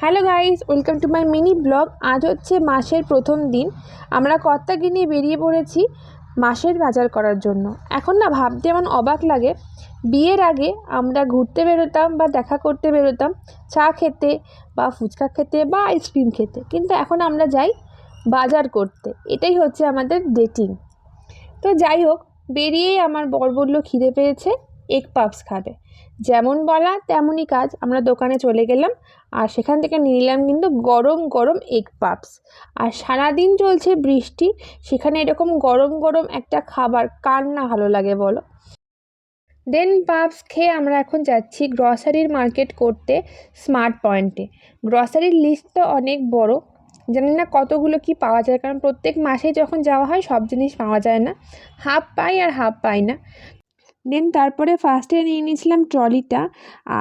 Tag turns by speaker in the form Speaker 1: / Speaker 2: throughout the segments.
Speaker 1: Hello guys welcome to my mini blog আজ হচ্ছে মাসের প্রথম দিন। আমরা কর্তাকে নিয়ে বেরিয়ে পড়েছি মাসের বাজার করার জন্য। এখন না ভাবতে এমন অবাক লাগে, বিয়ের আগে আমরা ঘুরতে বেরোতাম বা দেখা করতে বেরোতাম, চা খেতে বা ফুচকা খেতে বা আইসক্রিম খেতে। কিন্তু এখন আমরা যাই বাজার করতে। এটাই হচ্ছে আমাদের ডেটিং তো যাই হোক, বেরিয়েই আমার বর বলল খিদে পেয়েছে। এগ পাপস খাবে। যেমন বলা, তেমনই কাজ। আমরা দোকানে চলে গেলাম আর সেখান থেকে নিয়ে নিলাম কিন্তু গরম গরম এগ পাপস আর সারাদিন চলছে বৃষ্টি। সেখানে এরকম গরম গরম একটা খাবার কার না ভালো লাগে বলো? দেন পাপস খেয়ে আমরা এখন যাচ্ছি গ্রসারির মার্কেট করতে স্মার্ট পয়েন্টে গ্রসারির লিস্ট তো অনেক বড়। জানি না কতগুলো কি পাওয়া যায়। কারণ প্রত্যেক মাসে যখন যাওয়া হয় সব জিনিস পাওয়া যায় না। হাফ পাই আর হাফ পাই না। দেন তারপরে ফার্স্টে নিয়ে নিয়েছিলাম ট্রলিটা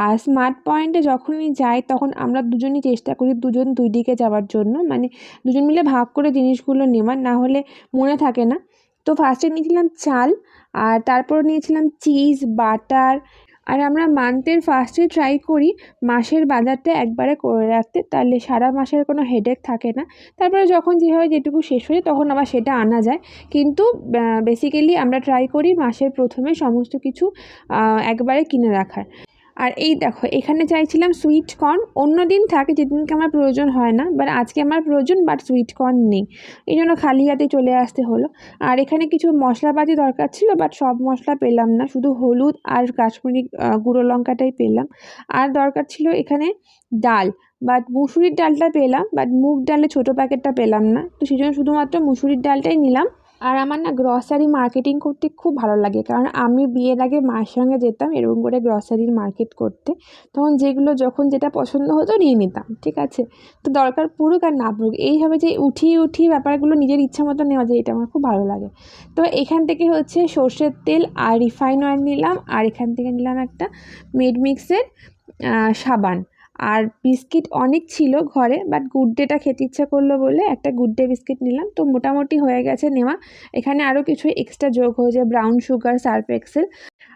Speaker 1: আর স্মার্ট পয়েন্টে যখনই যাই তখন আমরা দুজনই চেষ্টা করি দুজন দুই দিকে যাওয়ার জন্য। মানে দুজন মিলে ভাগ করে জিনিসগুলো নেওয়ার, না হলে মনে থাকে না। তো ফার্স্টে নিয়েছিলাম চাল, আর তারপর নিয়েছিলাম চিজ বাটার আর আমরা মান্থের ফার্স্টে ট্রাই করি, মাসের বাজারটা একবারে করে রাখতে, তাহলে সারা মাসের কোনো হেডেক থাকে না। তারপরে যখন যেভাবে যেটুকু শেষ হয়ে তখন আবার সেটা আনা যায়। কিন্তু বেসিক্যালি আমরা ট্রাই করি মাসের প্রথমে সমস্ত কিছু একবারে কিনে রাখার। আর এই দেখো, এখানে চাইছিলাম সুইট কর্ন অন্য দিন থাকে, যেদিনকে আমার প্রয়োজন হয় না বাট আজকে আমার প্রয়োজন বাট সুইট কর্ন নেই। এই জন্য খালি হাতে চলে আসতে হলো। আর এখানে কিছু মশলাপাতি দরকার ছিল বাট সব মশলা পেলাম না। শুধু হলুদ আর কাশ্মীরি গুঁড়ো লঙ্কাটাই পেলাম। আর দরকার ছিল এখানে ডাল বাট মুসুরির ডালটা পেলাম বাট মুগ ডালে ছোটো প্যাকেটটা পেলাম না। তো সেই জন্য শুধুমাত্র মুসুরির ডালটাই নিলাম। আর আমার না গ্রসারি মার্কেটিং করতে খুব ভালো লাগে। কারণ আমি বিয়ের আগে মায়ের সঙ্গে যেতাম এরকম করে গ্রসারির মার্কেট করতে। তখন যেগুলো যখন যেটা পছন্দ হতো নিয়ে নিতাম, ঠিক আছে? তো দরকার পড়ুক আর না পড়ুক, এইভাবে যে উঠিয়ে উঠিয়ে ব্যাপারগুলো নিজের ইচ্ছা মতো নেওয়া যায়, এটা আমার খুব ভালো লাগে। তো এখান থেকে হচ্ছে সর্ষের তেল আর রিফাইন অয়েল নিলাম, আর এখান থেকে নিলাম একটা মেডমিক্সের সাবান। আর বিস্কিট অনেক ছিল ঘরে বাট গুড ডেটা খেতে ইচ্ছা করল বলে একটা গুড ডে বিস্কিট নিলাম। তো মোটামুটি হয়ে গেছে নেওয়া। এখানে আরও কিছু এক্সট্রা যোগ হয়েছে ব্রাউন সুগার সার্ফ এক্সেল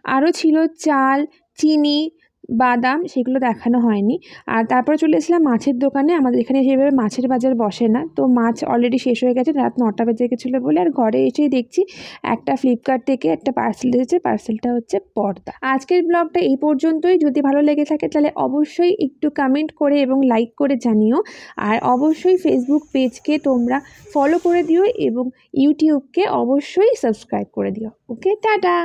Speaker 1: আরও ছিল চাল, চিনি বাদাম সেগুলো দেখানো হয়নি। আর তারপরে চলে এসেছিলাম মাছের দোকানে। আমাদের এখানে সেভাবে মাছের বাজার বসে না। তো মাছ অলরেডি শেষ হয়ে গেছে। রাত নটা বেজে গেছিল বলে। আর ঘরে এসেই দেখছি একটা ফ্লিপকার্ট থেকে একটা পার্সেল এসেছে। পার্সেলটা হচ্ছে পর্দা। আজকের ব্লগটা এই পর্যন্তই। যদি ভালো লেগে থাকে তাহলে অবশ্যই একটু কমেন্ট করে এবং লাইক করে জানিও। আর অবশ্যই ফেসবুক পেজকে তোমরা ফলো করে দিও এবং ইউটিউবকে অবশ্যই সাবস্ক্রাইব করে দিও। Okay tata!